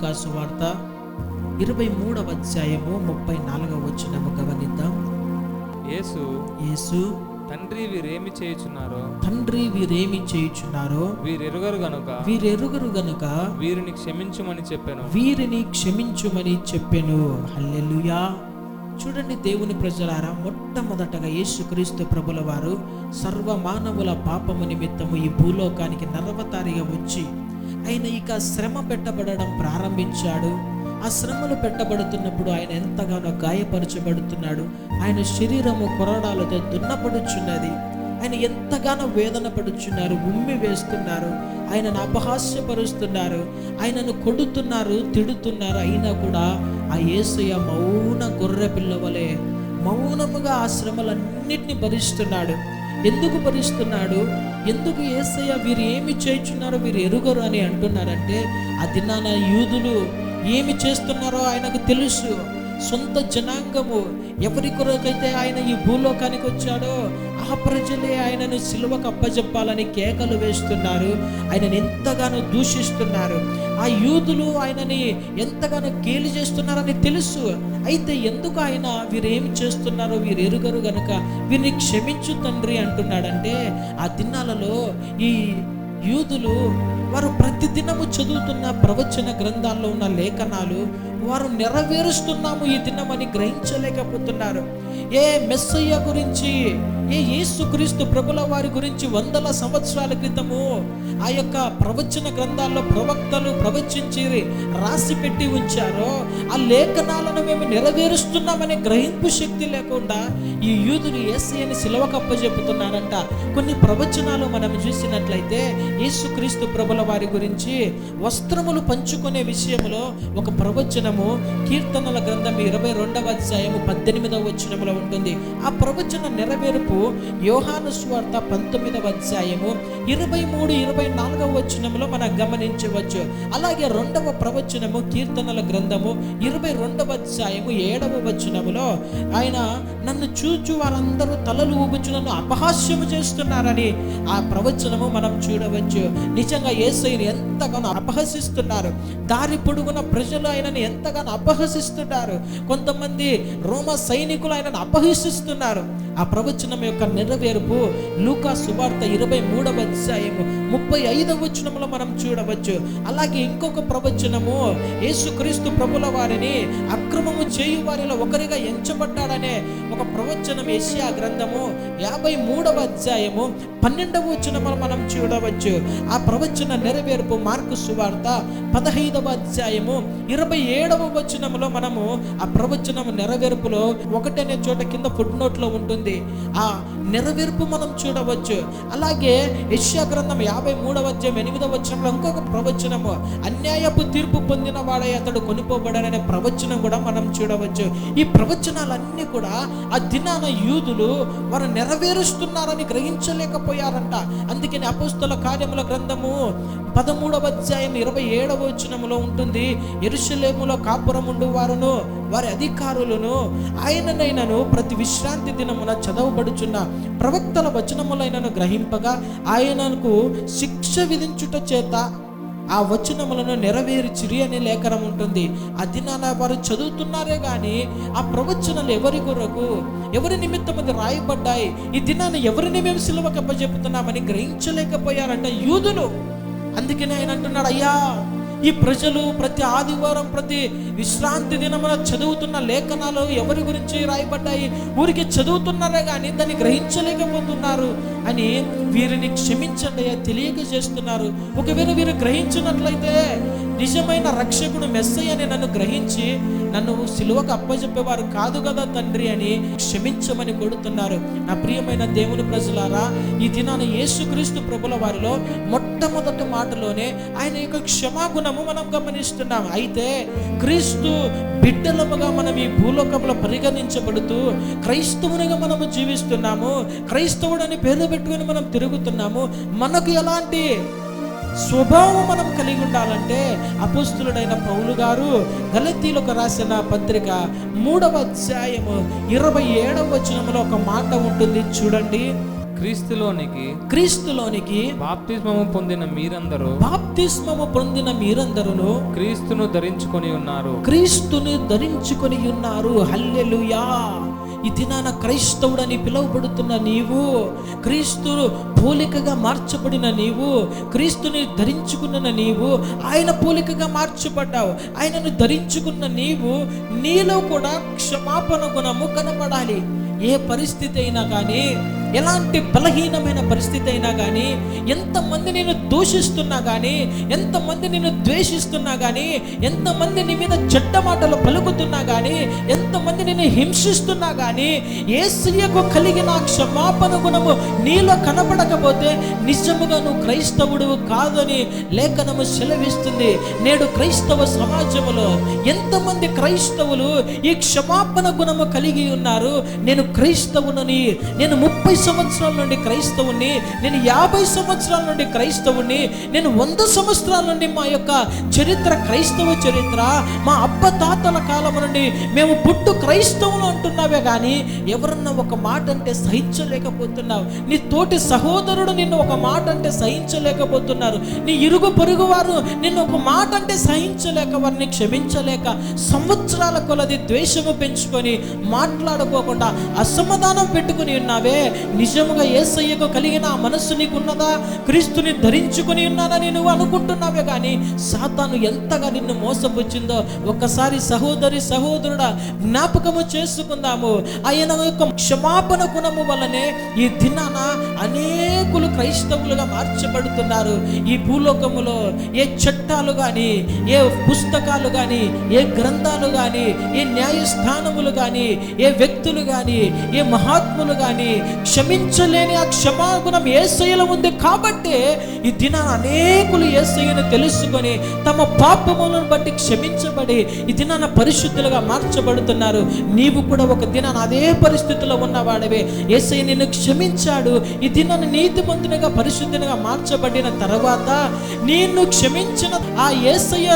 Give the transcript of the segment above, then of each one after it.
లూకాసు వార్త ఇరవై మూడవ అధ్యాయము ముప్పై నాలుగవ వచ్చినము గమనిద్దాం. యేసు యేసు తండ్రి వీరేమి చేయుచున్నారో? తండ్రి వీరేమి చేయుచున్నారో? వీరెరుగరు గనుక? వీరెరుగురు గనుక? వీరిని క్షమించుమని చెప్పాను. వీరిని క్షమించుమని చెప్పెను. హల్లెలూయా! చూడండి దేవుని ప్రజలారా మొట్టమొదటగా యేసుక్రీస్తు ప్రభుల వారు సర్వ మానవుల పాపము నిమిత్తము ఈ భూలోకానికి నరవతారిగా వచ్చి ఆయన ఇక శ్రమ పెట్టబడడం ప్రారంభించాడు. ఆ శ్రమలు పెట్టబడుతున్నప్పుడు ఆయన ఎంతగానో గాయపరచబడుతున్నాడు. ఆయన శరీరము కొరడాలతో దున్నపడుచున్నది. ఆయన ఎంతగానో వేదన పడుచున్నారు ఉమ్మి వేస్తున్నారు. ఆయనను అపహాస్యపరుస్తున్నారు. ఆయనను కొడుతున్నారు తిడుతున్నారు. అయినా కూడా ఆ యేసయ్య మౌన గొర్రె పిల్లవలే మౌనముగా ఆ శ్రమలన్నిటిని భరిస్తున్నాడు. ఎందుకు భరిస్తున్నాడు? ఎందుకు ఏసయ్య వీరు ఏమి చేయుచున్నారో వీరు ఎరుగరు అని అంటున్నారంటే ఆ దినాన యూదులు ఏమి చేస్తున్నారో ఆయనకు తెలుసు. సొంత జనాంగము ఎవరి కొరకైతే ఆయన ఈ భూలోకానికి వచ్చాడో ఆ ప్రజలే ఆయనను సిలువకు అప్పజెప్పాలని కేకలు వేస్తున్నారు. ఆయనను ఎంతగానో దూషిస్తున్నారు. ఆ యూదులు ఆయనని ఎంతగానో కేలి చేస్తున్నారని తెలుసు. అయితే ఎందుకు ఆయన వీరేం చేస్తున్నారో వీరు ఎరుగరు గనుక వీరిని క్షమించు తండ్రి అంటున్నాడంటే ఆ దినాలలో ఈ యూదులు వారు ప్రతిదినము చదువుతున్న ప్రవచన గ్రంథాల్లో ఉన్న లేఖనాలు వారు నెరవేరుస్తున్నాము ఈ దినమని గ్రహించలేకపోతున్నారు. ఏ మెస్సయ్య గురించి ఏ యేసుక్రీస్తు ప్రభుల వారి గురించి వందల సంవత్సరాల క్రితము ఆ యొక్క ప్రవచన గ్రంథాల్లో ప్రవక్తలు ప్రవచించి రాసి పెట్టి ఉంచారో ఆ లేఖనాలను మేము నెరవేరుస్తున్నామనే గ్రహింపు శక్తి లేకుండా ఈ యూదులు ఏసయ్యని సిలవకప్ప చెబుతున్నారంట కొన్ని ప్రవచనాలు మనం చూసినట్లయితే యేసుక్రీస్తు ప్రభుల వారి గురించి వస్త్రములు పంచుకునే విషయంలో ఒక ప్రవచనము కీర్తనల గ్రంథం ఇరవై రెండవ అధ్యాయము పద్దెనిమిదవ వచనములో ఉంటుంది. ఆ ప్రవచన నెరవేర్పు యోహాను స్వార్త పంతొమ్మిదవ అధ్యాయము ఇరవై మూడు ఇరవై నాలుగవ వచనములో మనం గమనించవచ్చు. అలాగే రెండవ ప్రవచనము కీర్తనల గ్రంథము ఇరవై రెండవ అధ్యాయము ఏడవ వచనములో ఆయన నన్ను చూచు వారందరూ తలలు ఊపించు నన్ను అపహాస్యము చేస్తున్నారని ఆ ప్రవచనము మనం చూడవచ్చు. నిజంగా ఏసైని ఎంతగానో అపహసిస్తున్నారు. దారి పొడుగున ప్రజలు ఆయనను ఎంతగానో అపహసిస్తున్నారు. కొంతమంది రోమ సైనికులు ఆయనను అపహసిస్తున్నారు. ఆ ప్రవచనం యొక్క నెరవేర్పు లూకా సువార్త ఇరవై మూడవ అధ్యాయము ముప్పై ఐదవ వచనంలో మనం చూడవచ్చు. అలాగే ఇంకొక ప్రవచనము యేసుక్రీస్తు ప్రభుల వారిని అక్రమము చేయు వారిలో ఒకరిగా ఎంచబడ్డాడనే ఒక ప్రవచనం ఏషియా గ్రంథము యాభై మూడవ అధ్యాయము పన్నెండవ వచనములు మనం చూడవచ్చు. ఆ ప్రవచన నెరవేర్పు మార్కు సువార్త పదహైదవ అధ్యాయము ఇరవై ఏడవ వచనములో మనము ఆ ప్రవచనము నెరవేర్పులో ఒకటనే చోట కింద ఫుడ్ నోట్లో ఉంటుంది. ఆ నెరవేర్పు మనం చూడవచ్చు. అలాగే యశ్యా గ్రంథం యాభై మూడవ అధ్యాయం ఎనిమిదవ వచనంలో ఇంకొక ప్రవచనము. అన్యాయపు తీర్పు పొందిన వాడే అతడు కొనుక్కోబడాడనే ప్రవచనం కూడా మనం చూడవచ్చు. ఈ ప్రవచనాలన్నీ కూడా ఆ దినాన యూదులు వారు నెరవేరుస్తున్నారని గ్రహించలేకపోయారంట. అందుకని అపోస్తల కార్యముల గ్రంథము పదమూడవ అధ్యాయం ఇరవై ఏడవ వచనములో ఉంటుంది. ఎరుసలేములో కాపురం ఉండు వారును వారి అధికారులను ఆయననైనను ప్రతి విశ్రాంతి దినమున చదవబడుచున్న ప్రవక్తల వచనములైనను గ్రహింపగా ఆయనకు శిక్ష విధించుట చేత ఆ వచనములను నెరవేర్చిరి అనే లేఖనం ఉంటుంది. ఆ దినాన వారు చదువుతున్నారే కానీ ఆ ప్రవచనాలు ఎవరి కొరకు? ఎవరి నిమిత్తం అది రాయబడ్డాయి? ఈ దినాన ఎవరిని మేము సిలువ కప్పచెప్పుతున్నామని గ్రహించలేకపోయారంట యూదులు. అందుకనే ఆయన అంటున్నాడు అయ్యా ఈ ప్రజలు ప్రతి ఆదివారం ప్రతి విశ్రాంతి దినమున చదువుతున్న లేఖనాలు ఎవరి గురించి రాయబడ్డాయి? ఊరికి చదువుతున్నారే కానీ దాన్ని గ్రహించలేకపోతున్నారు అని వీరిని క్షమించండి తెలియక చేస్తున్నారు. ఒకవేళ వీరు గ్రహించినట్లయితే నిజమైన రక్షకుడు మెస్సయ్య అని నన్ను గ్రహించి నన్ను సిలువకు అప్పజెప్పేవారు కాదు కదా తండ్రి అని క్షమించమని కొడుతున్నారు. నా ప్రియమైన దేవుని ప్రజలారా ఈ దినాన యేసుక్రీస్తు ప్రభుల వారిలో మొట్టమొదటి మాటలోనే ఆయన యొక్క క్షమాగుణము మనం గమనిస్తున్నాం. అయితే క్రీస్తు బిడ్డలముగా మనం ఈ భూలోకంలో పరిగణించబడుతూ క్రైస్తవునిగా మనము జీవిస్తున్నాము. క్రైస్తవుడని పేరు పెట్టుకుని మనం తిరుగుతున్నాము. మనకు ఎలాంటి స్వభావం మనం కలిగి ఉండాలంటే అపుస్తులుడైన పౌలు గారు గలతీలకు రాసిన పత్రిక మూడవ అధ్యాయము ఇరవై ఏడవ వచనంలో ఒక మాట ఉంటుంది చూడండి. క్రీస్తులోనికి క్రీస్తులోనికి బాప్తిస్మము పొందిన మీరందరూ బాప్తిస్మము పొందిన మీరందరూ క్రీస్తును ధరించుకొని ఉన్నారు. క్రీస్తుని ధరించుకొని ఉన్నారు. హల్లెలూయా. ఈ దినాన క్రైస్తవుడని పిలువబడుతున్న నీవు క్రీస్తు పోలికగా మార్చబడిన నీవు క్రీస్తుని ధరించుకున్న నీవు ఆయన పోలికగా మార్చబడ్డావు ఆయనను ధరించుకున్న నీవు నీలో కూడా క్షమాపణ గుణము కనపడాలి. ఏ పరిస్థితి అయినా కానీ ఎలాంటి బలహీనమైన పరిస్థితి అయినా కానీ ఎంతమంది నేను దూషిస్తున్నా కానీ ఎంతమంది నేను ద్వేషిస్తున్నా కానీ ఎంతమంది నీ మీద చెడ్డ మాటలు పలుకుతున్నా కానీ ఎంతమంది నేను హింసిస్తున్నా కానీ ఏ స్త్రీయకు కలిగిన క్షమాపణ గుణము నీలో కనపడకపోతే నిజముగా నువ్వు క్రైస్తవుడు కాదని లేఖనము సెలవిస్తుంది. నేడు క్రైస్తవ సమాజములో ఎంతమంది క్రైస్తవులు ఈ క్షమాపణ గుణము కలిగి ఉన్నారు? నేను క్రైస్తవునని నేను ముప్పై సంవత్సరాల నుండి క్రైస్తవుని నేను యాభై సంవత్సరాల నుండి క్రైస్తవుని నేను వంద సంవత్సరాల నుండి మా యొక్క చరిత్ర క్రైస్తవ చరిత్ర మా అబ్బ తాతల కాలం నుండి మేము పుట్టు క్రైస్తవులు అంటున్నావే కానీ ఎవరన్నా ఒక మాట అంటే సహించలేకపోతున్నావు నీ తోటి సహోదరుడు నిన్ను ఒక మాట అంటే సహించలేకపోతున్నారు. నీ ఇరుగు పొరుగు వారు నిన్ను ఒక మాట అంటే సహించలేక వారిని క్షమించలేక సంవత్సరాల కొలది ద్వేషము పెంచుకొని మాట్లాడుకోకుండా అసమాధానం పెట్టుకుని ఉన్నావే. నిజముగా ఏసయ్యకు కలిగిన ఆ మనస్సు నీకున్నదా? క్రీస్తుని ధరించుకుని ఉన్నానని నువ్వు అనుకుంటున్నావే కానీ సాతాను ఎంతగా నిన్ను మోసపుచ్చిందో ఒక్కసారి సహోదరి సహోదరుడా జ్ఞాపకము చేసుకుందాము. ఆయన యొక్క క్షమాపణ గుణము వల్లనే ఈ దినాన అనేకులు క్రైస్తవులుగా మార్చబడుతున్నారు. ఈ భూలోకములో ఏ చట్టాలు కానీ ఏ పుస్తకాలు కానీ ఏ గ్రంథాలు కానీ ఏ న్యాయస్థానములు కానీ ఏ వ్యక్తులు కానీ ఏ మహాత్ములు కానీ క్షమించలేని ఆ క్షమాగుణం ఏసయ్యలో ఉంది కాబట్టే ఈ దిన అనేకులు ఏసయ్యను తెలుసుకొని తమ పాపములను బట్టి క్షమించబడి ఈ దినాన పరిశుద్ధులుగా మార్చబడుతున్నారు. నీవు కూడా ఒక దినాన అదే పరిస్థితిలో ఉన్నవాడవే. ఏసయ్య నిన్ను క్షమించాడు. ఈ దినాన్ని నీతిమంతునిగా పరిశుద్ధునిగా మార్చబడిన తర్వాత నిన్ను క్షమించిన ఆ ఏసయ్య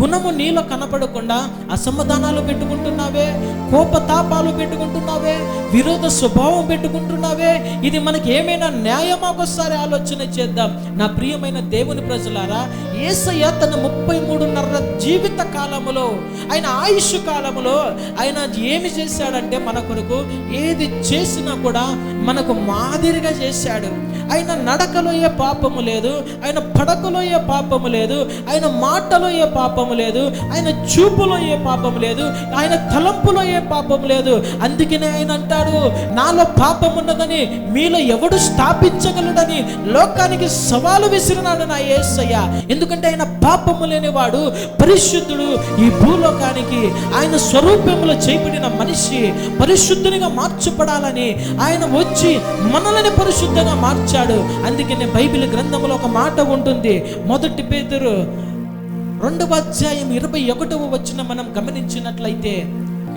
గుణము నీలో కనపడకుండా అసమాధానాలు పెట్టుకుంటున్నావే కోపతాపాలు పెట్టుకుంటున్నావే విరోధ స్వభావం పెట్టుకుంటున్నావే ఇది మనకి ఏమైనా న్యాయమా? ఒకసారి ఆలోచన చేద్దాం. నా ప్రియమైన దేవుని ప్రజలారా ఏసయ్య తన ముప్పై మూడున్నర జీవిత కాలములో ఆయన ఆయుష్ కాలములో ఆయన ఏమి చేశాడంటే మన కొరకు ఏది చేసినా కూడా మనకు మాదిరిగా చేశాడు. ఆయన నడకలో ఏ పాపము లేదు ఆయన పడకలో ఏ పాపము లేదు ఆయన మాటలో ఏ పాపము లేదు ఆయన చూపులో ఏ పాపము లేదు ఆయన తలంపులో ఏ పాపము లేదు. అందుకనే ఆయన అంటాడు నాలో పాపం ఉన్నదని మీలో ఎవడు స్థాపించగలడని లోకానికి సవాలు విసిరినాడు నా ఏసయ్య. ఎందుకంటే ఆయన పాపము లేనివాడు పరిశుద్ధుడు ఈ భూలోకానికి ఆయన స్వరూపంలో చేయబడిన మనిషి పరిశుద్ధునిగా మార్చబడాలని ఆయన వచ్చి మనల్ని పరిశుద్ధంగా మార్చాడు. అందుకనే బైబిల్ గ్రంథంలో ఒక మాట ఉంటుంది. మొదటి పేదరు రెండవ అధ్యాయం ఇరవై ఒకటవ వచ్చిన మనం గమనించినట్లయితే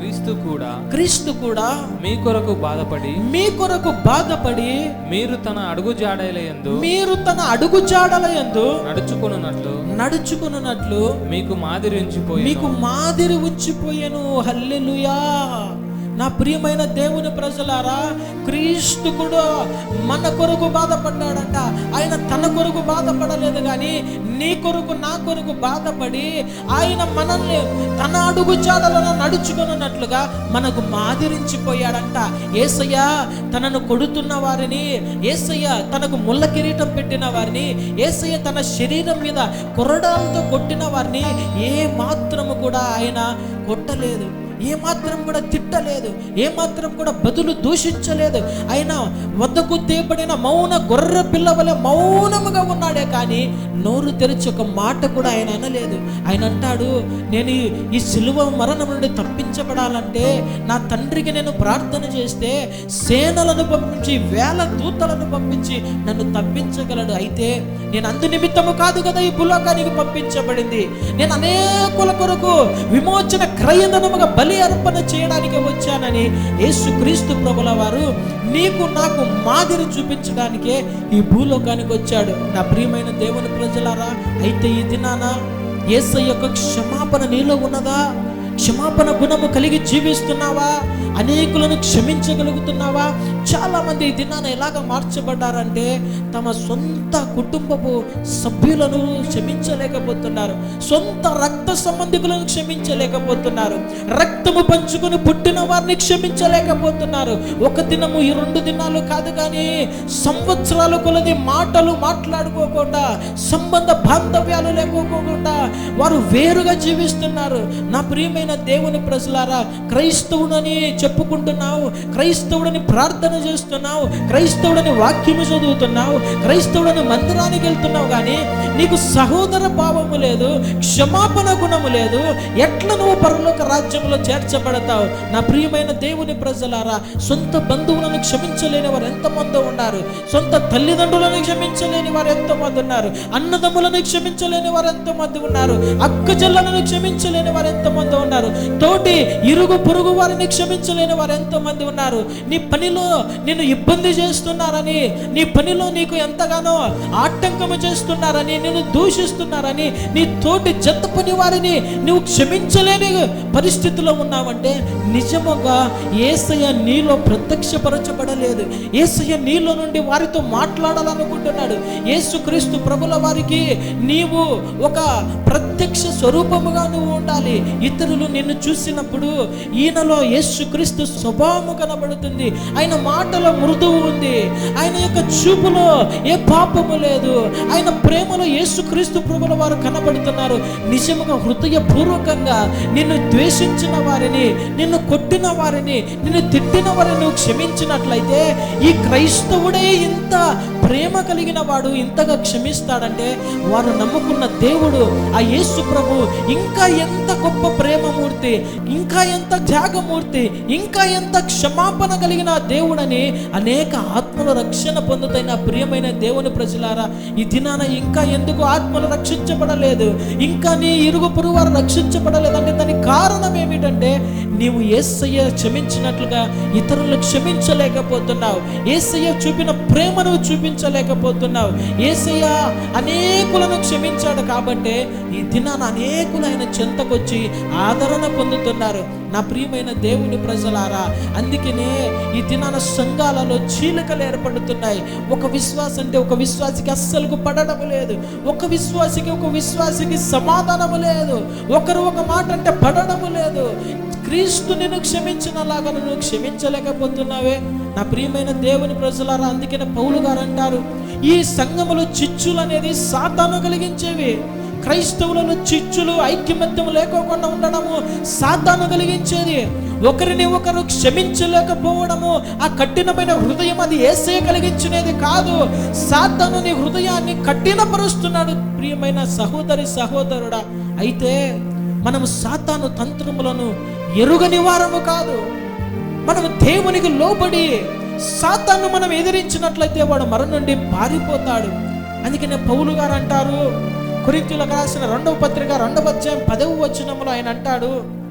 క్రీస్తు కూడా క్రీస్తు కూడా మీ కొరకు బాధపడి మీ కొరకు బాధపడి మీరు తన అడుగు జాడలయందు మీరు తన అడుగు జాడల యందు నడుచుకొనున్నట్లు నడుచుకున్నట్లు మీకు మాదిరి ఉంచిపోయి మీకు మాదిరి ఉంచిపోయాను. హల్లెలూయా. నా ప్రియమైన దేవుని ప్రజలారా క్రీస్తు కూడా మన కొరకు బాధపడ్డాడంట. ఆయన తన కొరకు బాధపడలేదు కానీ నీ కొరకు నా కొరకు బాధపడి ఆయన మనల్ని తన అడుగు చాడలను నడుచుకున్నట్లుగా మనకు మాదిరించిపోయాడంట. ఏసయ్య తనను కొడుతున్న వారిని ఏసయ్య తనకు ముళ్ళ కిరీటం పెట్టిన వారిని ఏసయ్య తన శరీరం మీద కొరడాలతో కొట్టిన వారిని ఏ మాత్రము కూడా ఆయన కొట్టలేదు. ఏ మాత్రం కూడా తిట్టలేదు ఏ మాత్రం కూడా బదులు దూషించలేదు. ఆయన వద్దకు తేపడిన మౌన గొర్రె పిల్ల వలె మౌనముగా ఉన్నాడే కానీ నోరు తెరిచి ఒక మాట కూడా ఆయన అనలేదు. ఆయన అంటాడు నేను ఈ- ఈ సిలువ మరణం నుండి తప్పించబడాలంటే నా తండ్రికి నేను ప్రార్థన చేస్తే సేనలను పంపించి వేల దూతలను పంపించి నన్ను తప్పించగలడు. అయితే నేను అందు నిమిత్తము కాదు కదా ఈ భూలోకానికి పంపించబడింది. నేను అనేకుల కొరకు విమోచన క్రయధనముగా బలి అర్పణ చేయడానికి వచ్చానని యేసుక్రీస్తు ప్రభుల వారు నీకు నాకు మాదిరి చూపించడానికే ఈ భూలోకానికి వచ్చాడు. నా ప్రియమైన దేవుని ప్రజలారా అయితే ఈ దినాన ఏసై యొక్క క్షమాపణ నీలో ఉన్నదా? క్షమాపణ గుణము కలిగి జీవిస్తున్నావా? అనేకులను క్షమించగలుగుతున్నావా? చాలా మంది ఈ దినాన ఎలాగ మార్చబడ్డారంటే తమ సొంత కుటుంబపు సభ్యులను క్షమించలేకపోతున్నారు. సొంత రక్త సంబంధికులను క్షమించలేకపోతున్నారు. రక్తము పంచుకొని పుట్టిన వారిని క్షమించలేకపోతున్నారు. ఒక దినము ఈ రెండు దినాలు కాదు కానీ సంవత్సరాలు కొలది మాటలు మాట్లాడుకోకుండా సంబంధ బాంధవ్యాలు లేకపోకుండా వారు వేరుగా జీవిస్తున్నారు. నా ప్రియమైన దేవుని ప్రజలారా క్రైస్తవుడని చెప్పుకుంటున్నావు క్రైస్తవుడని ప్రార్థన చేస్తున్నావు క్రైస్తవుడని వాక్యము చదువుతున్నావు క్రైస్తవుడని మందిరానికి వెళ్తున్నావు కానీ నీకు సహోదర భావము లేదు క్షమాపణ గుణము లేదు. ఎట్లా నువ్వు పరలోక రాజ్యంలో చేర్చబడతావు? నా ప్రియమైన దేవుని ప్రజలారా సొంత బంధువులను క్షమించలేని వారు ఎంతమంది ఉన్నారు. సొంత తల్లిదండ్రులను క్షమించలేని వారు ఎంతమంది ఉన్నారు. అన్నదమ్ములను క్షమించలేని వారు ఎంతమంది ఉన్నారు. అక్క చెల్లెలను క్షమించలేని వారు ఎంతమంది ఉన్నారు. తోటి ఇరుగు పొరుగు వారిని క్షమించలేని వారు ఎంతోమంది ఉన్నారు. నీ పనిలో నిన్ను ఇబ్బంది చేస్తున్నారని నీ పనిలో నీకు ఎంతగానో ఆటంకము చేస్తున్నారని నిన్ను దూషిస్తున్నారని నీ తోటి జత పని వారిని నువ్వు క్షమించలేని పరిస్థితిలో ఉన్నావంటే నిజముగా ఏసయ్య నీలో ప్రత్యక్షపరచబడలేదు. ఏసయ్య నీలో నుండి వారితో మాట్లాడాలనుకుంటున్నాడు. యేసుక్రీస్తు ప్రభుల వారికి నీవు ఒక ప్రత్యక్ష స్వరూపముగా నువ్వు ఉండాలి. ఇతరులు నిన్ను చూసినప్పుడు ఈయనలో యేసుక్రీస్తు స్వభావము కనబడుతుంది. ఆయన మాటలో మృదువు ఉంది. ఆయన యొక్క చూపులో ఏ పాపము లేదు. ఆయన ప్రేమలో యేసుక్రీస్తు ప్రభుల వారు కనబడుతున్నారు. నిజముగా హృదయపూర్వకంగా నిన్ను ద్వేషించిన వారిని నిన్ను కొట్టిన వారిని నిన్ను తిట్టిన వారిని నువ్వు క్షమించినట్లయితే ఈ క్రైస్తవుడే ఇంత ప్రేమ కలిగిన వాడు ఇంతగా క్షమిస్తాడంటే వారు నమ్ముకున్న దేవుడు ఆ యేసు ప్రభు ఇంకా ఎంత గొప్ప ప్రేమమూర్తి ఇంకా ఎంత త్యాగమూర్తి ఇంకా ఎంత క్షమాపణ కలిగిన దేవుడని అనేక ఆత్మల రక్షణ పొందుతైన ప్రియమైన దేవుని ప్రజలారా ఈ దినాన ఇంకా ఎందుకు ఆత్మలు రక్షించబడలేదు? ఇంకా నీ ఇరుగు పొరుగు వారు రక్షించబడలేదంటే దానికి కారణం ఏమిటంటే నీవు ఏసయ్య క్షమించినట్లుగా ఇతరులు క్షమించలేకపోతున్నావు. ఏసయ్య చూపిన ప్రేమను చూపించలేకపోతున్నావు. ఏసయ్య అనేకులను క్షమించాడు కాబట్టి ఈ దినాన అనేకులైన చెంతకొచ్చి ఆదరణ పొందుతున్నారు. నా ప్రియమైన దేవుని ప్రజలారా అందుకనే ఈ దినాన సంఘాలలో చీలికలు ఏర్పడుతున్నాయి. ఒక విశ్వాసం అంటే ఒక విశ్వాసికి అస్సలకు పడడం లేదు. ఒక విశ్వాసికి ఒక విశ్వాసికి సమాధానము లేదు. ఒకరు ఒక మాట అంటే పడడము లేదు. క్రీస్తు నిన్ను క్షమించినలాగా నువ్వు క్షమించలేకపోతున్నావే. నా ప్రియమైన దేవుని ప్రజలారా అందుకనే పౌలు గారు అంటారు ఈ సంఘములు చిచ్చులు అనేది సాతాను కలిగించేవి. క్రైస్తవులలో చిచ్చులు ఐక్యమత్యం లేకోకుండా ఉండడము సాతాను కలిగించేది. ఒకరిని ఒకరు క్షమించలేకపోవడము ఆ కఠినమైన హృదయం అది ఏసే కలిగించినది కాదు. సాతాను నీ హృదయాన్ని కఠినపరుస్తున్నాడు ప్రియమైన సహోదరి సహోదరుడా. అయితే మనము సాతాను తంత్రములను ఎరుగని వారము కాదు. మనము దేవునికి లోబడి సాతాను మనం ఎదిరించినట్లయితే వాడు మరణం నుండి పారిపోతాడు. అందుకనే పౌలు గారు అంటారు కురింతులకు రాసిన రెండవ పత్రిక రెండవ అధ్యాయం పదవ వచనములో ఆయన అంటాడు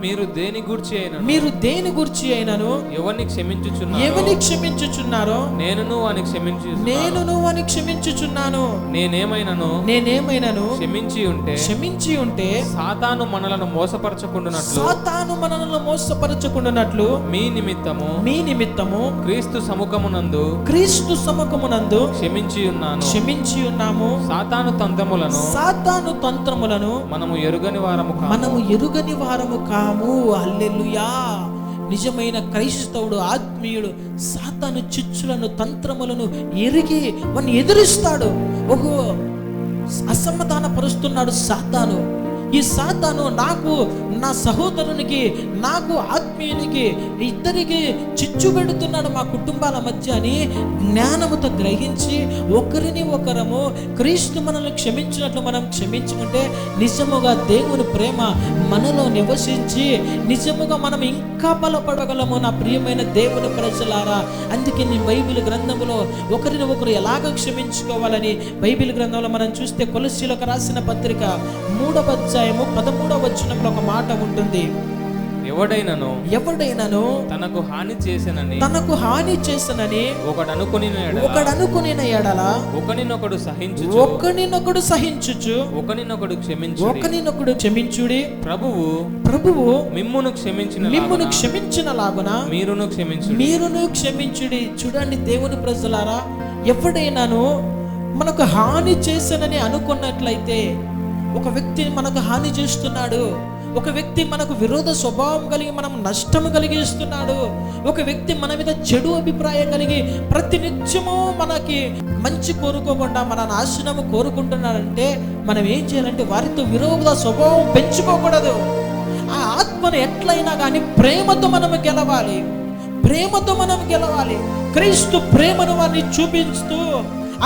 మీరు దేని గూర్చి అయినా మీరు దేని గురించి అయినను? ఎవరిని క్షమించుచున్నా ఎవని క్షమించుచున్నారో? నేనును అని క్షమించు నేను నువ్వు అని క్షమించుచున్నాను. నేనేమైనను? నేనేమైనను? క్షమించి ఉంటే? క్షమించి ఉంటే? సాతాను మనలను మోసపరచకుండానట్లు? సాతాను మనలను మోసపరచుకున్నట్లు మీ నిమిత్తము? మీ నిమిత్తము? క్రీస్తు సముఖమునందు? క్రీస్తు సముఖమునందు? క్షమించి ఉన్నాను. క్షమించి ఉన్నాము. సాతాను తంత్రములను? సాతాను తంత్రములను? మనము ఎరుగని వారము. మనము ఎరుగని వారము కాము హల్లెలూయా. నిజమైన క్రైస్తవుడు ఆత్మీయుడు సాతాను చిచ్చులను తంత్రములను ఎరిగి వాడిని ఎదురిస్తాడు. ఓహో అసమాధాన పరుస్తున్నాడు సాతాను. ఈ సాతాను నాకు నా సహోదరునికి నాకు ఆత్మీయునికి ఇద్దరికి చిచ్చు పెడుతున్నాడు మా కుటుంబాల మధ్య అని జ్ఞానముతో గ్రహించి ఒకరిని ఒకరము క్రీస్తు మనల్ని క్షమించినట్లు మనం క్షమించుకుంటే నిజముగా దేవుని ప్రేమ మనలో నివసించి నిజముగా మనం ఇంకా బలపడగలము నా ప్రియమైన దేవుని ప్రజలారా. అందుకే నీ బైబిల్ గ్రంథములో ఒకరిని ఒకరు ఎలాగ క్షమించుకోవాలని బైబిల్ గ్రంథంలో మనం చూస్తే కొలసీలకు రాసిన పత్రిక మూడవ అధ్యాయము పదమూడవ వచనంలో ఒక మాట ఉంటుంది. ఎవడైనను ఎవడైనాను తనకు హాని చేసినని తనకు హాని చేసనని ఒకడు అనుకుని ఒకడు అనుకునిన ఎడల ఒకనినొకడు సహించు ఒకనినొకడు సహించుచు ఒకనినొకడు క్షమించు ఒకనినొకడు క్షమించుడి. ప్రభువు ప్రభువు మిమ్మును క్షమించిన మిమ్మును క్షమించిన లాగున మీరును క్షమించు మీరును క్షమించుడి. చూడండి దేవుని ప్రజలారా ఎవడైనాను మనకు హాని చేశానని అనుకున్నట్లయితే ఒక వ్యక్తి మనకు హాని చేస్తున్నాడు. ఒక వ్యక్తి మనకు విరోధ స్వభావం కలిగి మనం నష్టం కలిగిస్తున్నాడు. ఒక వ్యక్తి మన మీద చెడు అభిప్రాయం కలిగి ప్రతి నిత్యము మనకి మంచి కోరుకోకుండా మన నాశనము కోరుకుంటున్నాడంటే మనం ఏం చేయాలంటే వారితో విరోధ స్వభావం పెంచుకోకూడదు. ఆ ఆత్మను ఎట్లయినా కానీ ప్రేమతో మనం గెలవాలి. ప్రేమతో మనం గెలవాలి. క్రీస్తు ప్రేమను వారిని చూపిస్తూ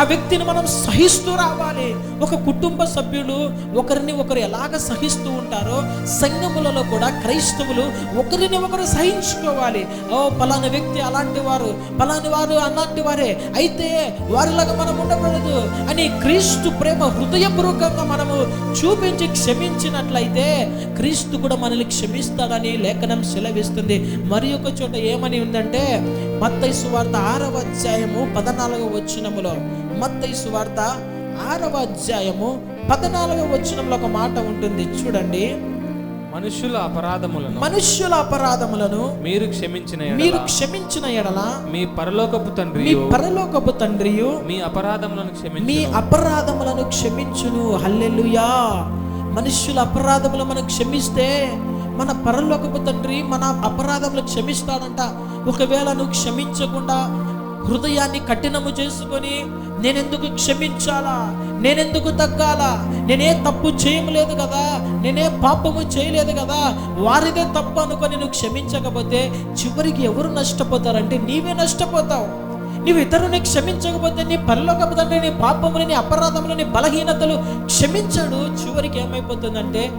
ఆ వ్యక్తిని మనం సహిస్తూ రావాలి. ఒక కుటుంబ సభ్యులు ఒకరిని ఒకరు ఎలాగ సహిస్తూ ఉంటారో సంఘములలో కూడా క్రైస్తవులు ఒకరిని ఒకరు సహించుకోవాలి. ఓ పలాని వ్యక్తి అలాంటి వారు పలాని వారు అలాంటి వారే అయితే వారిలాగా మనం ఉండకూడదు అని క్రీస్తు ప్రేమ హృదయపూర్వకంగా మనము చూపించి క్షమించినట్లయితే క్రీస్తు కూడా మనల్ని క్షమిస్తాడని లేఖనం సెలవిస్తుంది. మరి ఒక చోట ఏమని ఉందంటే మత్తైసు వార్త ఆరవ అధ్యాయము పద్నాలుగవ వచ్చినములో మత్తయి సువార్త ఆరవ అధ్యాయము పద్నాలుగవ వచనంలో ఒక మాట ఉంటుంది. చూడండి. మనుషుల అపరాధములను మనుష్యుల అపరాధములను మీరు క్షమించిన మీరు క్షమించిన ఎడల మీ పరలోకపు మీ తండ్రి పరలోకపు తండ్రియు మీ అపరాధములను మీ క్షమించి అపరాధములను క్షమించును. హల్లెలూయా! మనుష్యుల అపరాధములు మనం క్షమిస్తే మన పరలోకపు తండ్రి మన అపరాధములు క్షమిస్తాడంట. ఒకవేళ నువ్వు క్షమించకుండా హృదయాన్ని కఠినము చేసుకొని నేనెందుకు క్షమించాలా? నేనెందుకు తగ్గాలా? నేనే తప్పు చేయలేదు కదా? నేనే పాపము చేయలేదు కదా? వారిదే తప్పు అనుకొని నువ్వు క్షమించకపోతే చివరికి ఎవరు నష్టపోతారంటే నీవే నష్టపోతావు. నీవు ఇతరుని క్షమించకపోతే నీ పనిలోకపోతే నీ పాపములు నీ అపరాధములు నీ బలహీనతలు క్షమించడు. చివరికి ఏమైపోతుందంటే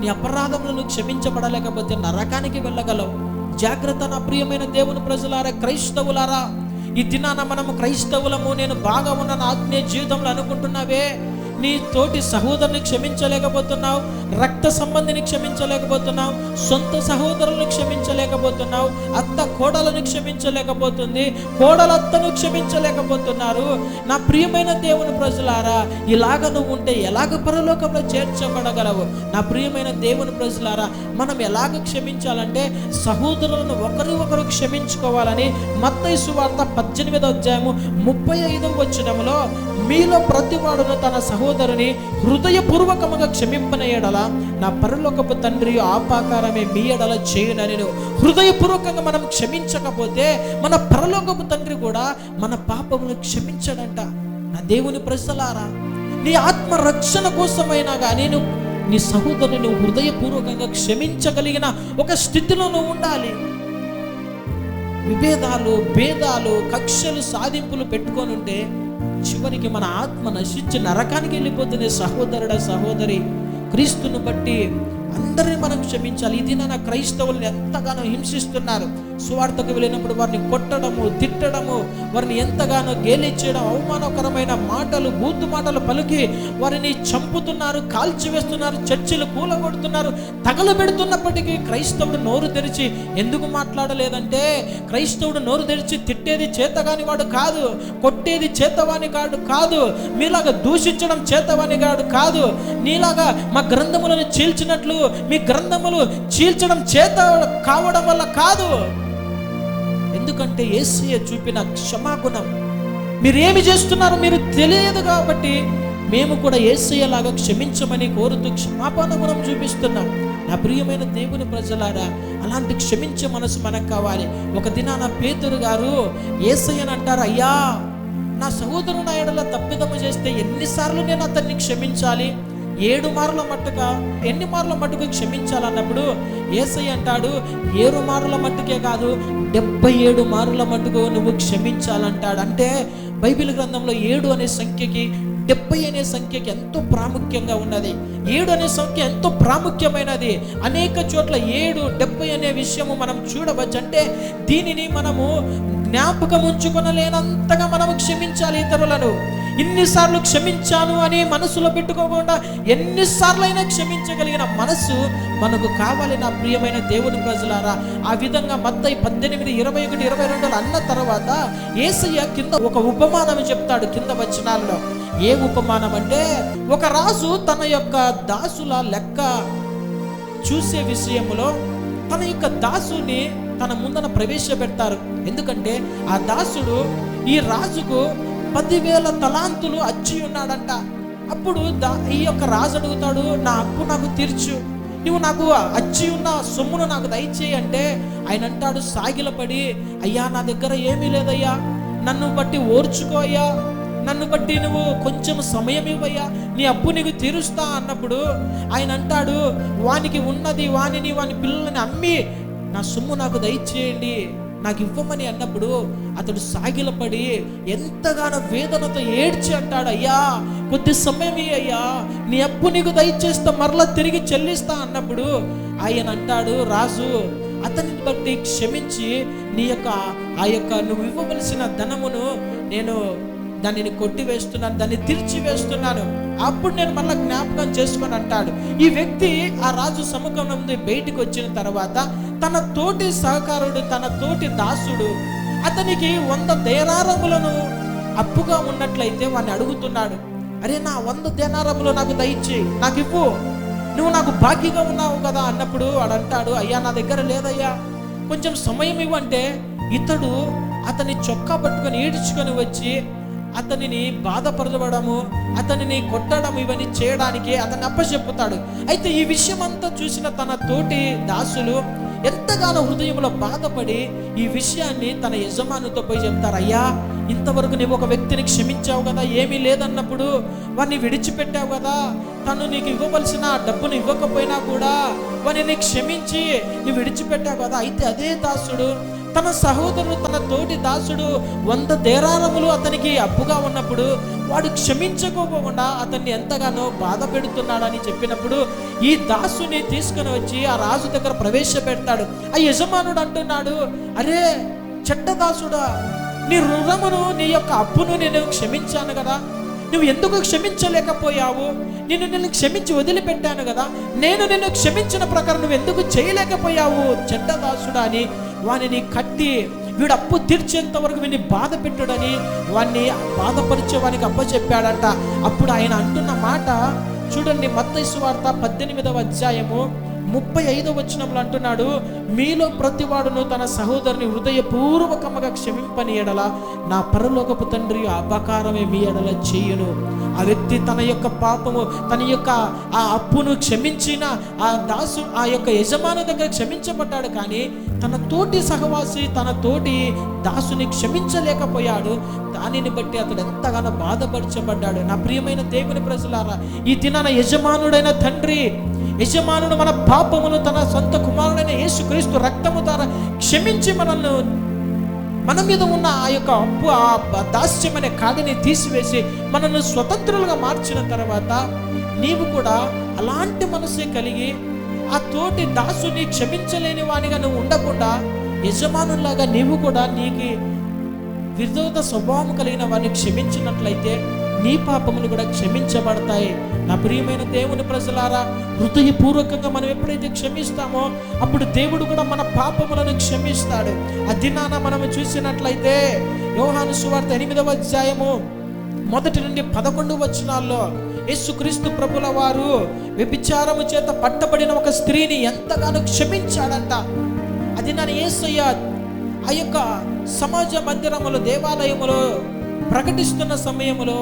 నీ అపరాధములను క్షమించబడలేకపోతే నరకానికి వెళ్ళగలవు. జాగ్రత్త నా ప్రియమైన దేవుని ప్రజలారా క్రైస్తవులారా. ఈ దినాన మనము క్రైస్తవులము నేను బాగా ఉన్న ఆత్మీయ జీవితంలో అనుకుంటున్నావే. నీ తోటి సహోదరుని క్షమించలేకపోతున్నావు రక్త సంబంధిని క్షమించలేకపోతున్నావు సొంత సహోదరులను క్షమించలేకపోతున్నావు అత్త కోడలను క్షమించలేకపోతుంది కోడలత్తను క్షమించలేకపోతున్నారు. నా ప్రియమైన దేవుని ప్రజలారా ఇలాగ నువ్వు ఉంటే ఎలాగ పరలోకంలో చేర్చబడగలవు? నా ప్రియమైన దేవుని ప్రజలారా మనం ఎలాగ క్షమించాలంటే సహోదరులను ఒకరి ఒకరు క్షమించుకోవాలని మత్తయి సువార్త పద్దెనిమిదో అధ్యాయము ముప్పై ఐదవ వచనములో మీలో ప్రతివాడును తన సహోదరుని హృదయపూర్వకముగా క్షమింపన ఎడల నా పరలోకపు తండ్రి ఆపాకారమే మీ ఎడల చేయనని హృదయపూర్వకంగా మనం క్షమించకపోతే మన పరలోకపు తండ్రి కూడా మన పాపమును క్షమించడంట. నా దేవుని ప్రశ్నలారా నీ ఆత్మ రక్షణ కోసమైనా కానీ నువ్వు నీ సహోదరుని హృదయపూర్వకంగా క్షమించగలిగిన ఒక స్థితిలో నువ్వు ఉండాలి. విభేదాలు భేదాలు కక్షలు సాధింపులు పెట్టుకొని ఉంటే చివరికి మన ఆత్మ నశించి నరకానికి వెళ్ళిపోతుంది. సహోదరుడ సహోదరి క్రీస్తును బట్టి అందరిని మనం క్షమించాలి. ఇది నా క్రైస్తవులను ఎంతగానో హింసిస్తున్నారు. సువార్తకు వెళ్ళినప్పుడు వారిని కొట్టడము తిట్టడము వారిని ఎంతగానో గేలిచ్చేయడం అవమానకరమైన మాటలు బూతు మాటలు పలికి వారిని చంపుతున్నారు కాల్చివేస్తున్నారు చర్చిలు కూలగొడుతున్నారు తగలబెడుతున్నప్పటికీ క్రైస్తవుడు నోరు తెరిచి ఎందుకు మాట్లాడలేదంటే క్రైస్తవుడు నోరు తెరిచి తిట్టేది చేతగాని వాడు కాదు కొట్టేది చేతవాని కాడు కాదు మీలాగా దూషించడం చేతవాని కాడు కాదు నీలాగా మా గ్రంథములను చీల్చినట్లు మీ గ్రంథములు చీల్చడం చేత కావడం వల్ల కాదు. ఎందుకంటే ఏసయ్య చూపిన క్షమాగుణం. మీరేమి చేస్తున్నారో మీరు తెలియదు కాబట్టి మేము కూడా ఏసయ్యలాగా క్షమించమని కోరుతూ క్షమాపణ గుణం చూపిస్తున్నాం. నా ప్రియమైన దేవుని ప్రజలారా అలాంటి క్షమించే మనసు మనకు కావాలి. ఒక దినాన పేతురు గారు ఏసయ్యని అంటారు అయ్యా నా సహోదరుడు ఆయనలో తప్పిదము చేస్తే ఎన్నిసార్లు నేను అతన్ని క్షమించాలి? ఏడు మార్ల మట్టుగా ఎన్ని మార్ల మట్టుకు క్షమించాలన్నప్పుడు ఏసై అంటాడు ఏడు మార్ల మట్టుకే కాదు డెబ్బై ఏడు మారుల మట్టుకు నువ్వు క్షమించాలంటాడు. అంటే బైబిల్ గ్రంథంలో ఏడు అనే సంఖ్యకి డెబ్బై అనే సంఖ్యకి ఎంతో ప్రాముఖ్యంగా ఉన్నది. ఏడు అనే సంఖ్య ఎంతో ప్రాముఖ్యమైనది. అనేక చోట్ల ఏడు డెబ్బై అనే విషయము మనం చూడవచ్చు అంటే దీనిని మనము జ్ఞాపకం ఉంచుకొనలేనంతగా మనము క్షమించాలి ఇతరులను. ఇన్నిసార్లు క్షమించాను అని మనసులో పెట్టుకోకుండా ఎన్నిసార్లైనా క్షమించగలిగిన మనసు మనకు కావాలి నా ప్రియమైన దేవుని ప్రజలారా. ఆ విధంగా మత్తయి పద్దెనిమిది ఇరవై ఒకటి ఇరవై రెండులో అన్న తర్వాత ఏసయ్య కింద ఒక ఉపమానం చెప్తాడు కింద వచనాలలో. ఏ ఉపమానం అంటే ఒక రాజు తన యొక్క దాసుల లెక్క చూసే విషయంలో తన యొక్క దాసుని తన ముందన ప్రవేశపెడతారు. ఎందుకంటే ఆ దాసుడు ఈ రాజుకు పదివేల తలాంతులు అచ్చి ఉన్నాడంట. అప్పుడు దా ఈ యొక్క రాజు అడుగుతాడు నా అప్పు నాకు తీర్చు. నువ్వు నాకు అచ్చి ఉన్న సొమ్మును నాకు దయచేయి అంటే ఆయన అంటాడు సాగిలపడి అయ్యా నా దగ్గర ఏమీ లేదయ్యా. నన్ను బట్టి ఓర్చుకో అయ్యా. నన్ను బట్టి నువ్వు కొంచెం సమయం ఇవ్వయ్యా నీ అప్పు నీకు తీరుస్తా అన్నప్పుడు ఆయన అంటాడు వానికి ఉన్నది వానిని వాని పిల్లల్ని అమ్మి నా సొమ్ము నాకు దయచేయండి నాకు ఇవ్వమని అన్నప్పుడు అతడు సాగిలపడి ఎంతగానో వేదనతో ఏడ్చి అంటాడు అయ్యా కొద్ది సమయం అయ్యా నీ అప్పు నీకు దయచేస్తా మరలా తిరిగి చెల్లిస్తా అన్నప్పుడు ఆయన అంటాడు రాజు అతనిని బట్టి క్షమించి నీ యొక్క ఆ యొక్క నువ్వు ఇవ్వవలసిన ధనమును నేను దానిని కొట్టివేస్తున్నాను దాన్ని తిరిచి వేస్తున్నాను అప్పుడు నేను మళ్ళీ జ్ఞాపకం చేసుకొని అంటాడు. ఈ వ్యక్తి ఆ రాజు సముఖం నుండి బయటికి వచ్చిన తర్వాత తన తోటి సహకారుడు తన తోటి దాసుడు అతనికి వంద దేనారములను అప్పుగా ఉన్నట్లయితే వాడిని అడుగుతున్నాడు. అరే నా వంద దేనారములు నాకు దయచి నాకు ఇవ్వు. నువ్వు నాకు బాకీగా ఉన్నావు కదా అన్నప్పుడు వాడు అంటాడు అయ్యా నా దగ్గర లేదయ్యా. కొంచెం సమయం ఇవ్వంటే. ఇతడు అతని చొక్కా పట్టుకొని ఈడ్చుకొని వచ్చి అతనిని బాధపరచబడము అతనిని కొట్టడం ఇవన్నీ చేయడానికి అతన్ని అప్పచెప్పుతాడు. అయితే ఈ విషయం అంతా చూసిన తన తోటి దాసులు ఎంతగానో హృదయంలో బాధపడి ఈ విషయాన్ని తన యజమానితో పోయి చెప్తారు అయ్యా ఇంతవరకు నీవు ఒక వ్యక్తిని క్షమించావు కదా ఏమీ లేదన్నప్పుడు వాడిని విడిచిపెట్టావు కదా. తను నీకు ఇవ్వవలసిన డబ్బును ఇవ్వకపోయినా కూడా వాడిని క్షమించి నువ్వు విడిచిపెట్టావు కదా. అయితే అదే దాసుడు తన సహోదరుడు తన తోటి దాసుడు వంద దేరారములు అతనికి అప్పుగా ఉన్నప్పుడు వాడు క్షమించుకోకుండా అతన్ని ఎంతగానో బాధ పెడుతున్నాడని చెప్పినప్పుడు ఈ దాసుని తీసుకుని వచ్చి ఆ రాజు దగ్గర ప్రవేశపెడతాడు. ఆ యజమానుడు అంటున్నాడు అరే చెడ్డదాసుడా నీ రుణమును నీ యొక్క అప్పును నేను క్షమించాను కదా. నువ్వు ఎందుకు క్షమించలేకపోయావు? నిన్ను నిన్ను క్షమించి వదిలిపెట్టాను కదా. నేను నిన్ను క్షమించిన ప్రకారం నువ్వు ఎందుకు చేయలేకపోయావు? చెడ్డదాసుడా అని వానిని కట్టి వీడు అప్పు తీర్చేంత వరకు వీడిని బాధ పెట్టుడని వాడిని బాధపరిచే వానికి అప్పచెప్పాడంట అప్పుడు ఆయన అంటున్న మాట చూడండి మత్తైసు సువార్త పద్దెనిమిదవ అధ్యాయము ముప్పై ఐదో వచనంలో అంటున్నాడు మీలో ప్రతివాడును తన సహోదరుని హృదయపూర్వకముగా క్షమింపని ఎడల నా పరలోకపు తండ్రి అపకారమే మీ ఎడల చేయును. ఆ వ్యక్తి తన యొక్క పాపము తన యొక్క ఆ అప్పును క్షమించిన ఆ దాసు ఆ యొక్క యజమాని దగ్గర క్షమించబడ్డాడు కానీ తన తోటి సహవాసి తన తోటి దాసుని క్షమించలేకపోయాడు. దానిని బట్టి అతడు ఎంతగానో బాధపరచబడ్డాడు. నా ప్రియమైన దేవుని ప్రజలారా ఈ దినాన యజమానుడైన తండ్రి యజమానుడు మన పాపమును తన సొంత కుమారుడైన యేసుక్రీస్తు రక్తము ద్వారా క్షమించి మనల్ని మన మీద ఉన్న ఆ యొక్క అప్పు ఆ దాస్యం అనే కాడిని తీసివేసి మనల్ని స్వతంత్రులుగా మార్చిన తర్వాత నీవు కూడా అలాంటి మనసే కలిగి ఆ తోటి దాసుని క్షమించలేని వానిగా నువ్వు ఉండకుండా యజమానులాగా నీవు కూడా నీకు విరోధ స్వభావం కలిగిన వారిని క్షమించినట్లయితే నీ పాపములు కూడా క్షమించబడతాయి. నా ప్రియమైన దేవుని ప్రజలారా హృదయపూర్వకంగా మనం ఎప్పుడైతే క్షమిస్తామో అప్పుడు దేవుడు కూడా మన పాపములను క్షమిస్తాడు. ఆ దినాన మనం చూసినట్లయితే యోహాను సువార్త ఎనిమిదవ అధ్యాయము మొదటి నుండి పదకొండు వచనాల్లో యేసుక్రీస్తు ప్రభుల వారు వ్యభిచారము చేత పట్టబడిన ఒక స్త్రీని ఎంతగానో క్షమించాడంట. అది నన్ను ఏసయ్య ఆ యొక్క సమాజ మందిరములో దేవాలయములో ప్రకటిస్తున్న సమయంలో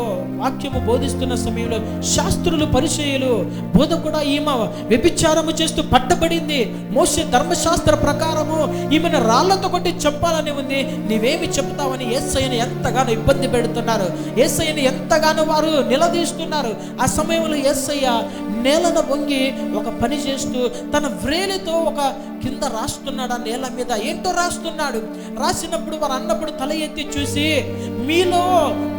వాక్యము బోధిస్తున్న సమయంలో శాస్త్రులు పరిచయలు బోధ కూడా ఈమె వ్యభిచారము చేస్తూ పట్టబడింది. మోసే ధర్మశాస్త్ర ప్రకారము ఈమెను రాళ్ళతో కొట్టి చంపాలని ఉంది. నీవేమి చెప్తావని ఏసయ్యని ఎంతగానో ఇబ్బంది పెడుతున్నారు. ఏసయ్యని ఎంతగానో వారు నిలదీస్తున్నారు. ఆ సమయంలో ఏసయ్య నేలను వంగి ఒక పని చేస్తూ తన వ్రేలితో ఒక కింద రాస్తున్నాడు. ఆ నేల మీద ఏంటో రాస్తున్నాడు. రాసినప్పుడు వారు అన్నప్పుడు తల ఎత్తి చూసి మీలో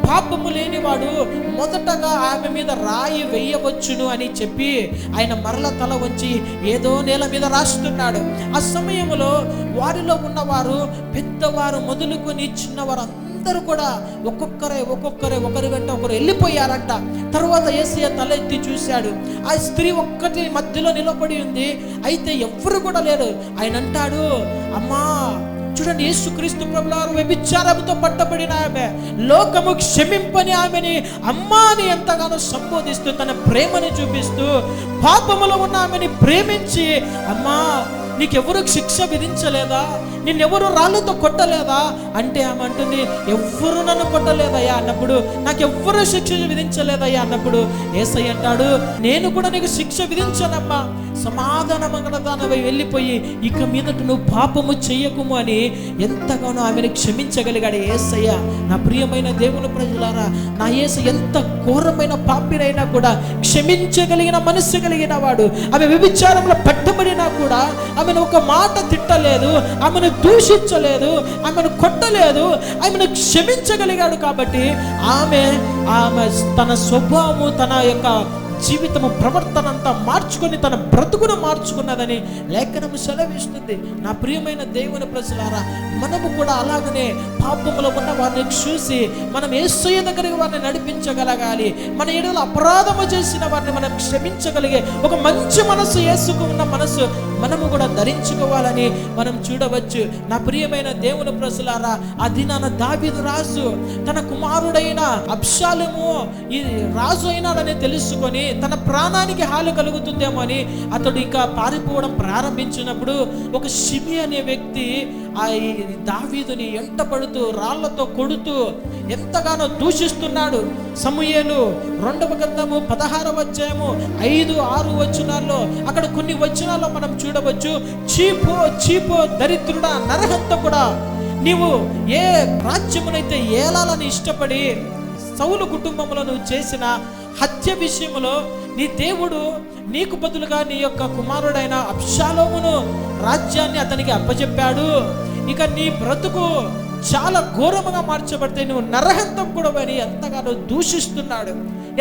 పాపము లేనివాడు మొదటగా ఆమె మీద రాయి వేయవచ్చును అని చెప్పి ఆయన మరల తల వంచి ఏదో నేల మీద రాస్తున్నాడు. ఆ సమయంలో వారిలో ఉన్నవారు పెద్దవారు మొదలుకొని చిన్నవారు అందరూ కూడా ఒక్కొక్కరే ఒక్కొక్కరే ఒకరి వెంట ఒకరు వెళ్ళిపోయారంట. తర్వాత ఏసయ్య తలెత్తి చూశాడు. ఆ స్త్రీ ఒక్కటి మధ్యలో నిలబడి ఉంది. అయితే ఎవ్వరు కూడా లేరు. ఆయన అంటాడు అమ్మా చూడండి యేసుక్రీస్తు ప్రభులారు వ్యభిచారంతో పట్టబడిన ఆమె. లోకము క్షమింపని ఆమెని అమ్మా అని ఎంతగానో సంబోధిస్తూ తన ప్రేమని చూపిస్తూ పాపములో ఉన్న ఆమెని ప్రేమించి అమ్మా నీకెవరు శిక్ష విధించలేదా? నిన్నెవరు రాళ్ళతో కొట్టలేదా? అంటే ఆమె అంటుంది ఎవ్వరు నన్ను కొట్టలేదయ్యా అన్నప్పుడు నాకెవ్వరు శిక్ష విధించలేదయ్యా అన్నప్పుడు ఏసయ్య అంటాడు నేను కూడా నీకు శిక్ష విధించనమ్మా. సమాధానమగలదానవై వెళ్ళిపోయి ఇక మీదట నువ్వు పాపము చెయ్యకుము అని ఎంతగానో ఆమెను క్షమించగలిగాడు ఏసయ్య. నా ప్రియమైన దేవుని ప్రజలారా నా ఏస ఎంత ఘోరమైన పాపినైనా కూడా క్షమించగలిగిన మనస్సు కలిగిన వాడు ఆమె వ్యభిచారంలో పట్టబడినా కూడా ఆమెను ఒక మాట తిట్టలేదు ఆమెను దూషించలేదు ఆమెను కొట్టలేదు ఆమెను క్షమించగలిగాడు కాబట్టి ఆమె ఆమె తన స్వభావము తన యొక్క జీవితము ప్రవర్తన అంతా మార్చుకొని తన బ్రతుకును మార్చుకున్నదని లేఖనము సెలవిస్తుంది. నా ప్రియమైన దేవుని ప్రజలారా మనము కూడా అలాగనే పాపములో ఉన్న వారిని చూసి మనం ఏసయ్య దగ్గరికి వారిని నడిపించగలగాలి. మన ఏడలో అపరాధము చేసిన వారిని మనం క్షమించగలిగే ఒక మంచి మనసు ఏసుకు ఉన్న మనసు మనము కూడా ధరించుకోవాలని మనం చూడవచ్చు. నా ప్రియమైన దేవుని ప్రసులారా అది నాన్న దావిదు రాజు తన కుమారుడైన అప్షాలము ఈ రాజు అయినాడని తెలుసుకొని తన ప్రాణానికి హాలు కలుగుతుందేమో అని అతడు ఇంకా పారిపోవడం ప్రారంభించినప్పుడు ఒక షిమి అనే వ్యక్తి ఆ ఈ దావీదుని ఎంటపడుతూ రాళ్ళతో కొడుతూ ఎంతగానో దూషిస్తున్నాడు. సమూహేలు రెండవ గంధము పదహారవ అధ్యాయము ఐదు ఆరు వచనాల్లో అక్కడ కొన్ని వచనాల్లో మనం చూడవచ్చు. చీపో చీపో దరిద్రుడా నరహంతకుడా నీవు ఏ రాజ్యమునైతే ఏలాలని ఇష్టపడి సౌలు కుటుంబంలో నువ్వు చేసిన హత్య విషయంలో నీ దేవుడు నీకు బదులుగా నీ యొక్క కుమారుడైన అప్షాలోమును రాజ్యాన్ని అతనికి అప్పచెప్పాడు ఇక నీ బ్రతుకు చాలా ఘోరముగా మార్చబడితే నువ్వు నరహంతం కూడా అని ఎంతగానో దూషిస్తున్నాడు.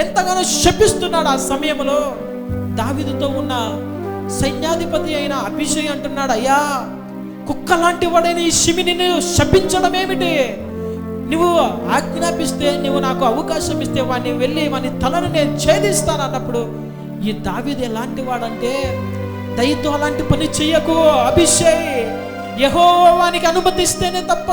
ఎంతగానో శపిస్తున్నాడు ఆ సమయంలో. దావిదుతో ఉన్న సైన్యాధిపతి అయిన అభిషేక్ అంటున్నాడు అయ్యా కుక్క లాంటి వాడైన ఈ శిమిని శపించడం ఏమిటి? నువ్వు ఆజ్ఞాపిస్తే నువ్వు నాకు అవకాశం ఇస్తే వాడిని వెళ్ళి వాని తలను నేను ఛేదిస్తాను అన్నప్పుడు ఈ దావిది ఎలాంటి వాడంటే దయతో అలాంటి పని చెయ్యకు అభిషేక్. యహోవానికి అనుమతిస్తేనే తప్ప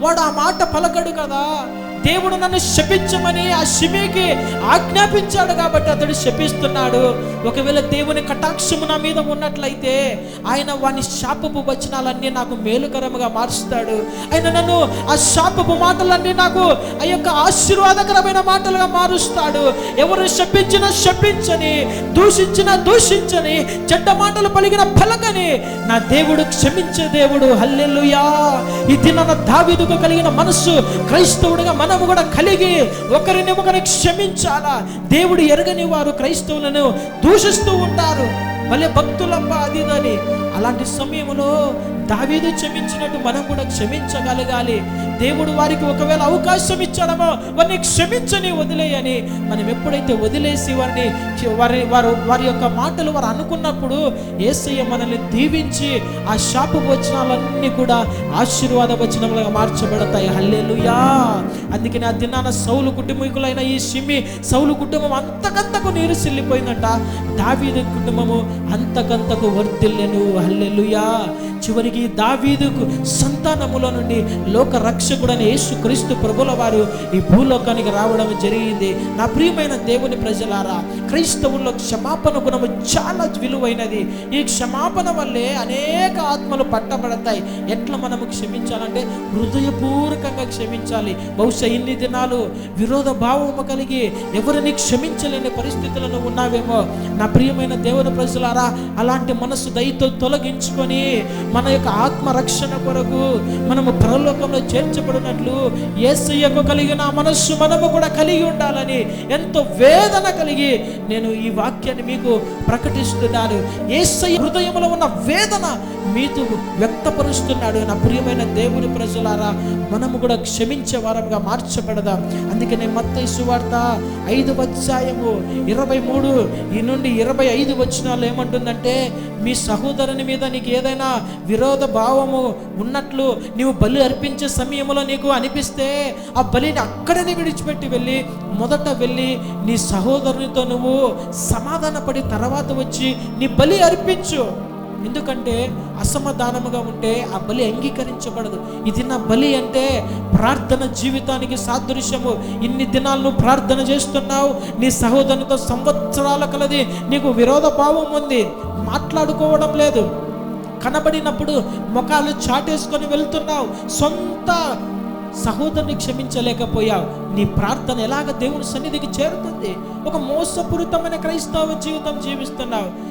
వాడు ఆ మాట పలకడు కదా. దేవుడు నన్ను శపించమని ఆ శిమికి ఆజ్ఞాపించాడు కాబట్టి అతడు శపిస్తున్నాడు. ఒకవేళ దేవుని కటాక్షము నా మీద ఉన్నట్లయితే ఆయన వాని శాపపు వచనాలన్నీ నాకు మేలుకరముగా మారుస్తాడు ఆయన నన్ను ఆ శాపపు మాటలన్నీ నాకు ఆ యొక్క ఆశీర్వాదకరమైన మాటలుగా మారుస్తాడు. ఎవరు శపించినా శపించని దూషించిన దూషించని చెడ్డ మాటలు పలిగిన పలకని నా దేవుడు క్షమించే దేవుడు. హల్లెలుయా. ఇది నన్న దావిదుకు కలిగిన మనస్సు క్రైస్తవుడిగా మనము కూడా కలిగి ఒకరిని ఒకరు క్షమించాలా? దేవుడు ఎరగని వారు క్రైస్తవులను దూషిస్తూ ఉంటారు. భలే భక్తులమ్మ అది అని. అలాంటి సమయంలో దావీదు క్షమించినట్టు మనం కూడా క్షమించగలగాలి. దేవుడు వారికి ఒకవేళ అవకాశం ఇచ్చాడమో వారిని క్షమించని వదిలేయని. మనం ఎప్పుడైతే వదిలేసి వారిని వారి వారు వారి యొక్క మాటలు వారు అనుకున్నప్పుడు ఏసయ్య మనల్ని దీవించి ఆ శాప వచనాలన్నీ కూడా ఆశీర్వాద వచనములుగా మార్చబడతాయి. హల్లేలుయా! అందుకని ఆ దినాన సౌలు కుటుంబీకులైన ఈ సిమి సౌలు కుటుంబం అంతకంతకు నీరు సిల్లిపోయిందంట. దావీదు కుటుంబము అంతకంతకు వర్తిల్లెను హల్లెలుయా. చివరికి దావీదుకు సంతానములో నుండి లోక రక్షకుడైన యేసు క్రీస్తు ప్రభుల వారు ఈ భూలోకానికి రావడం జరిగింది. నా ప్రియమైన దేవుని ప్రజలారా క్రైస్తవుల్లో క్షమాపణ గుణము చాలా విలువైనది. ఈ క్షమాపణ వల్లే అనేక ఆత్మలు పట్టబడతాయి. ఎట్లా మనము క్షమించాలంటే హృదయపూర్వకంగా క్షమించాలి. బహుశా ఇన్ని దినాలు విరోధ భావము కలిగి ఎవరిని క్షమించలేని పరిస్థితులను ఉన్నావేమో. నా ప్రియమైన దేవుని ప్రజలారా అలాంటి మనసు దయతో తొలగించుకొని మన యొక్క ఆత్మరక్షణ ఆత్మ రక్షణ కొరకు మనము పరలోకంలో చేర్చబడినట్లు ఏసయ్యకు కలిగిన మనస్సు మనము కూడా కలిగి ఉండాలని ఎంతో వేదన కలిగి నేను ఈ వాక్యాన్ని మీకు ప్రకటిస్తున్నాను. ఏసయ్య హృదయంలో ఉన్న వేదన మీతో వ్యక్తపరుస్తున్నాడు. నా ప్రియమైన దేవుని ప్రజలారా మనము కూడా క్షమించే వారంగా మార్చబడదాం. అందుకనే మత్తయి సువార్త ఐదు అధ్యాయము ఇరవై మూడు ఈ నుండి ఇరవై ఐదు వచ్చినాలు ఏమంటుందంటే మీ సహోదరుని మీద నీకు ఏదైనా విరోధ భావము ఉన్నట్లు నీవు బలి అర్పించే సమయంలో నీకు అనిపిస్తే ఆ బలిని అక్కడనే విడిచిపెట్టి వెళ్ళి మొదట వెళ్ళి నీ సహోదరునితో నువ్వు సమాధానపడి తర్వాత వచ్చి నీ బలి అర్పించు. ఎందుకంటే అసమాధానముగా ఉంటే ఆ బలి అంగీకరించబడదు. ఇది నా బలి అంటే ప్రార్థన జీవితానికి సాదృశ్యము. ఇన్ని దినాలు నువ్వు ప్రార్థన చేస్తున్నావు నీ సహోదరునితో సంవత్సరాల కలది నీకు విరోధ భావం ఉంది. మాట్లాడుకోవడం లేదు. కనబడినప్పుడు ముఖాలు చాటేసుకొని వెళ్తున్నావు. సొంత సహోదరుని క్షమించలేకపోయావు. నీ ప్రార్థన ఎలాగ దేవుని సన్నిధికి చేరుతుంది? ఒక మోసపూరితమైన క్రైస్తవ జీవితం జీవిస్తున్నావు.